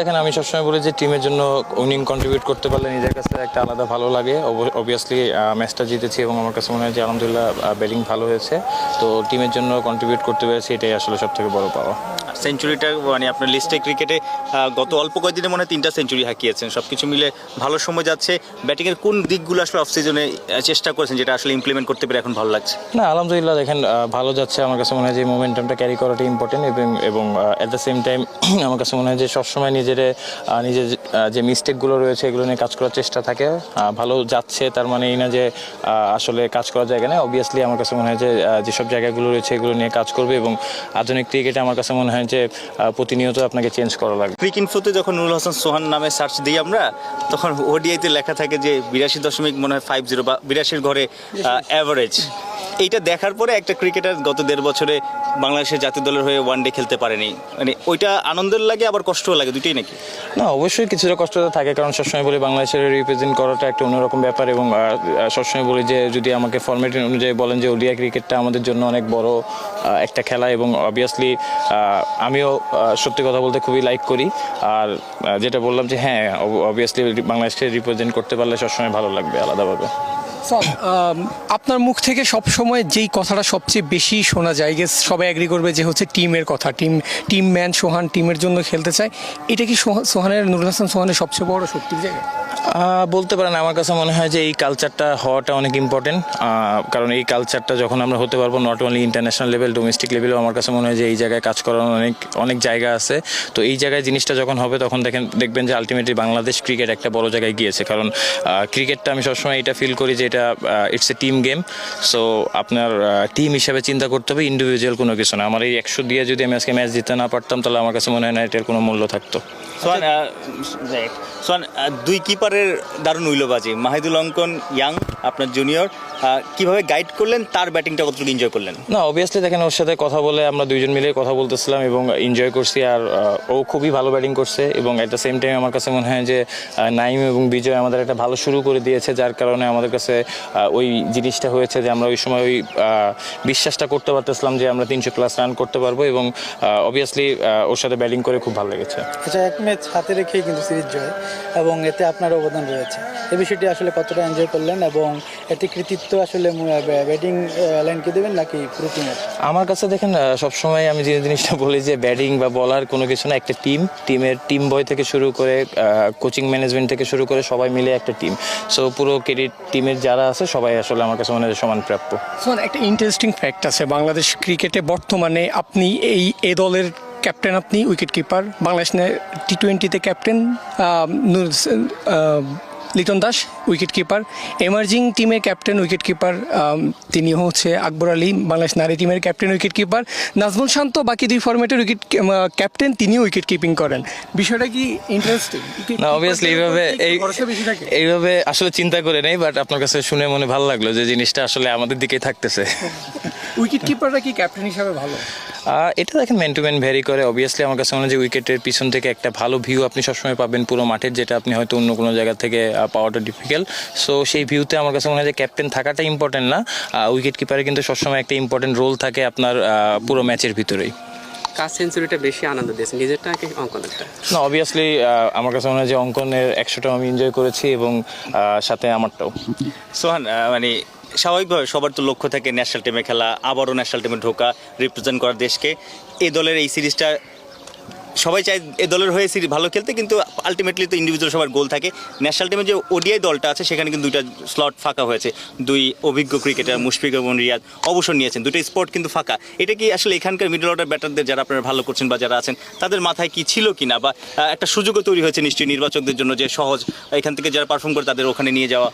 দেখেন, আমি সবসময় বলি যে টিমের জন্য উইনিং কন্ট্রিবিউট করতে পারলে নিজের কাছে একটা আলাদা ভালো লাগে। অবভিয়াসলি ম্যাচটা জিতেছি এবং আমার কাছে মনে হয় যে আলহামদুলিল্লাহ ব্যাটিং ভালো হয়েছে। তো টিমের জন্য কন্ট্রিবিউট করতে পেরেছি, এটাই আসলে সব থেকে বড় পাওয়া। সেঞ্চুরিটা মানে আপনার লিস্টে ক্রিকেটে গত অল্প কয়েকদিনে মনে হয় তিনটা সেঞ্চুরি হাঁকিয়েছেন। সব কিছু মিলে ভালো সময় যাচ্ছে। ব্যাটিংয়ের কোন দিকগুলো আসলে অফ সিজনে চেষ্টা করেছেন যেটা আসলে ইমপ্লিমেন্ট করতে পেরে এখন ভালো লাগছে? না, আলহামদুলিল্লাহ দেখেন ভালো যাচ্ছে। আমার কাছে মনে হয় যে মোমেন্টামটা ক্যারি করাটা ইম্পর্টেন্ট এবং এবং অ্যাট দ্য সেম টাইম আমার কাছে মনে হয় যে সবসময় নিজের নিজের যে- মিস্টেকগুলো রয়েছে, এগুলো নিয়ে কাজ করার চেষ্টা থাকে। ভালো যাচ্ছে, তার মানে এই না যে আসলে কাজ করার জায়গা না অবভিয়াসলি আমার কাছে মনে হয় যে যেসব জায়গাগুলো রয়েছে, এগুলো নিয়ে কাজ করবে এবং আধুনিক ক্রিকেটে আমার কাছে মনে হয় যে প্রতিনিয়ত আপনাকে চেঞ্জ করা লাগবে। ক্রিক ইনফোতে যখন নুরুল হাসান সোহান নামে সার্চ দিই আমরা, তখন ওডিআইতে লেখা থাকে যে, বিরাশি দশমিক মনে হয় ফাইভ জিরো বা বিরাশির ঘরে অ্যাভারেজ এইটা দেখার পরে একটা ক্রিকেটার গত দেড় বছরে বাংলাদেশের জাতীয় দলের হয়ে ওয়ান ডে খেলতে পারেনি। মানে ওইটা আনন্দের লাগে, আবার কষ্টও লাগে দুটোই নাকি? না, অবশ্যই কিছুটা কষ্ট থাকে, কারণ সবসময় বলি বাংলাদেশের রিপ্রেজেন্ট করাটা একটা অন্যরকম ব্যাপার এবং সবসময় বলি যে, যদি আমাকে ফর্মেট অনুযায়ী বলেন যে ওডিআই ক্রিকেটটা আমাদের জন্য অনেক বড় একটা খেলা এবং অবভিয়াসলি আমিও সত্যি কথা বলতে খুবই লাইক করি। আর যেটা বললাম যে হ্যাঁ অবভিয়াসলি বাংলাদেশকে রিপ্রেজেন্ট করতে পারলে সবসময় ভালো লাগবে, আলাদাভাবে। আপনার মুখ থেকে সব সময় যেই কথাটা সবচেয়ে বেশি শোনা যায় গেস সবাই অ্যাগ্রি করবে যে হচ্ছে টিমের কথা, টিম টিম ম্যান সোহান টিমের জন্য খেলতে চায়। এটা কি সোহা- সোহানের, নুরুল হাসান সোহানের সবচেয়ে বড় শক্তির জায়গা? বলতে পারেন, আমার কাছে মনে হয় যে এই কালচারটা হওয়াটা অনেক ইম্পর্টেন্ট কারণ এই কালচারটা যখন আমরা হতে পারব not only international level domestic লেভেলেও আমার কাছে মনে হয় যে এই জায়গায় কাজ করার অনেক অনেক জায়গা আছে। তো এই জায়গায় জিনিসটা যখন হবে, তখন দেখেন, দেখবেন যে আলটিমেটলি বাংলাদেশ ক্রিকেট একটা বড় জায়গায় গিয়েছে। কারণ ক্রিকেটটা আমি সবসময় এটা ফিল করি যে এটা it's a team game so আপনার টিম হিসাবে চিন্তা করতে হবে ইন্ডিভিজুয়াল কোনো কিছু না। আমার এই একশো দিয়ে যদি আমি আজকে ম্যাচ জিততে না পারতাম তাহলে আমার কাছে মনে হয় না এটার কোনো মূল্য থাকতো। আহ, দুই কিপারের দারুণ উইলোবাজি। মাহিদুল অঙ্কন ইয়াং আপনার জুনিয়র কীভাবে গাইড করলেন তার ব্যাটিংটা কতটুকু এনজয় করলেন? না অবভিয়াসলি দেখেন ওর সাথে কথা বলে আমরা দুইজন মিলে কথা বলতেছিলাম এবং এনজয় করছি আর ও খুবই ভালো ব্যাটিং করছে এবং অ্যাট দ্য সেম টাইম আমার কাছে মনে হয় যে নাইম এবং বিজয় আমাদের একটা ভালো শুরু করে দিয়েছে যার কারণে আমাদের কাছে ওই জিনিসটা হয়েছে যে আমরা ওই সময় ওই বিশ্বাসটা করতে পারতেছিলাম যে আমরা তিনশো প্লাস রান করতে পারব এবং অবভিয়াসলি ওর সাথে ব্যাটিং করে খুব ভালো লেগেছে। আচ্ছা এক ম্যাচ হাতে রেখেই কিন্তু সিরিজ জয় এবং এতে আপনার অবদান রয়েছে। এই বিষয়টি আসলে কতটা এনজয় করলেন এবং এতে কৃতিত্ব আসলে ব্যাটিং লাইনকে দেবেন নাকি পুরো টিমের আমার কাছে দেখেন সবসময় আমি যে জিনিসটা বলি যে ব্যাটিং বা বলার কোনো কিছু না একটা টিম টিমের টিম বয় থেকে শুরু করে কোচিং ম্যানেজমেন্ট থেকে শুরু করে সবাই মিলে একটা টিম সো পুরো ক্রেডিট টিমের যারা আছে, সবাই আসলে আমার কাছে মনে হয় সমান প্রাপ্য। একটা ইন্টারেস্টিং ফ্যাক্ট আছে। বাংলাদেশ ক্রিকেটে বর্তমানে আপনি এই, এ দলের ক্যাপ্টেন আপনি উইকেট কিপার বাংলাদেশ টি টোয়েন্টিতে captain Liton Das wicket keeper emerging টিমের ক্যাপ্টেন উইকেট কিপার তিনি হচ্ছে আকবর আলী বাংলাদেশ নারী টিমের captain wicket keeper Najmul Shanto বাকি দুই ফরম্যাটের উইকেট ক্যাপ্টেন তিনিও উইকেট কিপিং করেন। বিষয়টা কি ইন্টারেস্টিং না অবভিয়াসলি এইভাবে এই এইভাবে আসলে চিন্তা করে নেই বাট আপনার কাছে শুনে মনে ভালো লাগল যে জিনিসটা আসলে আমাদের দিকেই থাকতেছে। উইকেট কিপাররা কি ক্যাপ্টেন হিসাবে ভালো? এটা দেখেন ম্যান টু ম্যান ভ্যারি করে। অবভিয়াসলি আমার কাছে মনে হয় যে উইকেটের পিছন থেকে একটা ভালো ভিউ আপনি সবসময় পাবেন পুরো মাঠের যেটা আপনি হয়তো অন্য কোনো জায়গা থেকে পাওয়াটা ডিফিকাল্ট সো সেই ভিউতে আমার কাছে মনে হয় যে ক্যাপ্টেন থাকাটা ইম্পর্টেন্ট না। উইকেট কিপারে কিন্তু সবসময় একটা ইম্পর্টেন্ট রোল থাকে আপনার পুরো ম্যাচের ভিতরেই। কার সেঞ্চুরিটা বেশি আনন্দ দিয়েছে নিজেরটা নাকি অঙ্কনেরটা না অবভিয়াসলি আমার কাছে মনে হয় যে অঙ্কনের একশোটাও আমি এনজয় করেছি এবং সাথে আমারটাও। সোহান মানে স্বাভাবিকভাবে সবার তো লক্ষ্য থাকে ন্যাশনাল টিমে খেলা, আবারও ন্যাশনাল টিমে ঢোকা রিপ্রেজেন্ট করা দেশকে। এই দলের এই সিরিজটা সবাই চায় এ দলের হয়ে সিরিজ ভালো খেলতে, কিন্তু আলটিমেটলি তো ইন্ডিভিজুয়াল সবার গোল থাকে। ন্যাশনাল টিমে যে ওডিআই দলটা আছে, সেখানে কিন্তু দুইটা স্লট ফাঁকা হয়েছে। দুই অভিজ্ঞ ক্রিকেটার মুশফিক এবং রিয়াদ অবসর নিয়েছেন। দুটো স্পট কিন্তু ফাঁকা। এটা কি আসলে এখানকার মিডল অর্ডার ব্যাটারদের যারা আপনারা ভালো করছেন বা যারা আছেন, তাদের মাথায় কি ছিল কি না বা একটা সুযোগও তৈরি হয়েছে নিশ্চয়ই নির্বাচকদের জন্য যে সহজ, এখান থেকে যারা পারফর্ম করে তাদের ওখানে নিয়ে যাওয়া।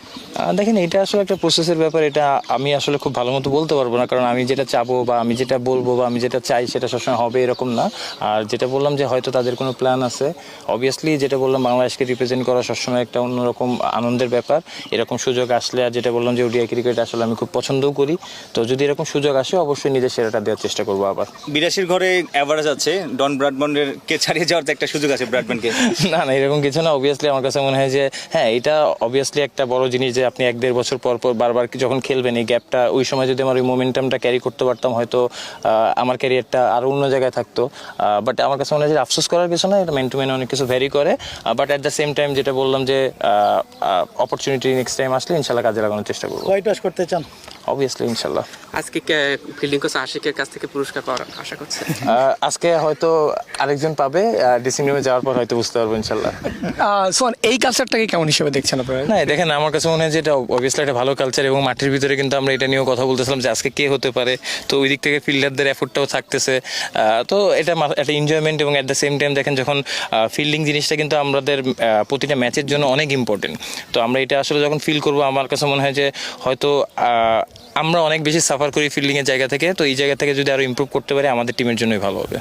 দেখেন, এটা আসলে একটা প্রসেসের ব্যাপার। এটা আমি আসলে খুব ভালো মতো বলতে পারব না। কারণ আমি যেটা চাবো বা আমি যেটা বলব বা আমি যেটা চাই, সেটা সবসময় হবে এরকম না। আর যেটা বললাম যে হয়তো তাদের কোনো প্ল্যান আছে। অবভিয়াসলি যেটা বললাম বাংলাদেশকে রিপ্রেজেন্ট করা সবসময় একটা অন্যরকম আনন্দের ব্যাপার। এরকম সুযোগ আসলে আর যেটা বললাম যে ওডিআই ক্রিকেট আসলে আমি খুব পছন্দও করি। তো যদি এরকম সুযোগ আসে অবশ্যই নিজের সেরাটা দেওয়ার চেষ্টা করব আবার। বিরাশির ঘরে অ্যাভারেজ আছে। ডন ব্রাডম্যানের কে ছাড়িয়ে যাওয়ার তো একটা সুযোগ আছে ব্রাডম্যানকে না না এরকম কিছু না। অবভিয়াসলি আমার কাছে মনে হয় যে হ্যাঁ এটা অবভিয়াসলি একটা বড় জিনিস যে আপনি এক দেড় বছর পর পর বারবার যখন খেলবেন এই গ্যাপটা ওই সময় যদি আমার ওই মোমেন্টামটা ক্যারি করতে পারতাম হয়তো আমার ক্যারিয়ারটা আরও অন্য জায়গায় থাকতো। বাট আমার কাছে মনে হয় যে আফসোস করার কিছু না এটা মেন টু মেন অনেক কিছু ভ্যারি করে। But at the same time যেটা বললাম যে অপরচুনিটি নেক্সট টাইম আসলে ইনশাল্লাহ কাজে লাগানোর চেষ্টা করব। হোয়াইট ওয়াশ করতে চান? অবভিয়াসলি ইনশাল্লাহ। আজকে ফিল্ডিং কোচ আশিকের কাছ থেকে পুরস্কার পাওয়ার আশা করছে? আজকে হয়তো আরেকজন পাবে ড্রেসিং রুমে যাওয়ার পর হয়তো বুঝতে পারব ইনশাল্লাহ। সোহান এই কালচারটাকে কেমন হিসেবে দেখছেন আপনারা? না দেখেন আমার কাছে মনে হয় যে এটা অবভিয়াসলি একটা ভালো কালচার এবং মাঠের ভিতরে কিন্তু আমরা এটা নিয়েও কথা বলতেছিলাম যে আজকে কে হতে পারে। তো ওই দিক থেকে ফিল্ডারদের এফোর্টটাও থাকতেছে। আহ, তো এটা একটা এনজয়মেন্ট এবং অ্যাট দ্য সেম টাইম দেখেন যখন ফিল্ডিং জিনিসটা কিন্তু আমাদের প্রতিটা ম্যাচের জন্য অনেক ইম্পর্টেন্ট তো আমরা এটা আসলে যখন ফিল করব, আমার কাছে মনে হয় যে হয়তো আমরা অনেক বেশি সাফার করি ফিল্ডিংয়ের জায়গা থেকে। তো এই জায়গা থেকে যদি আরও ইম্প্রুভ করতে পারি, আমাদের টিমের জন্যই ভালো হবে।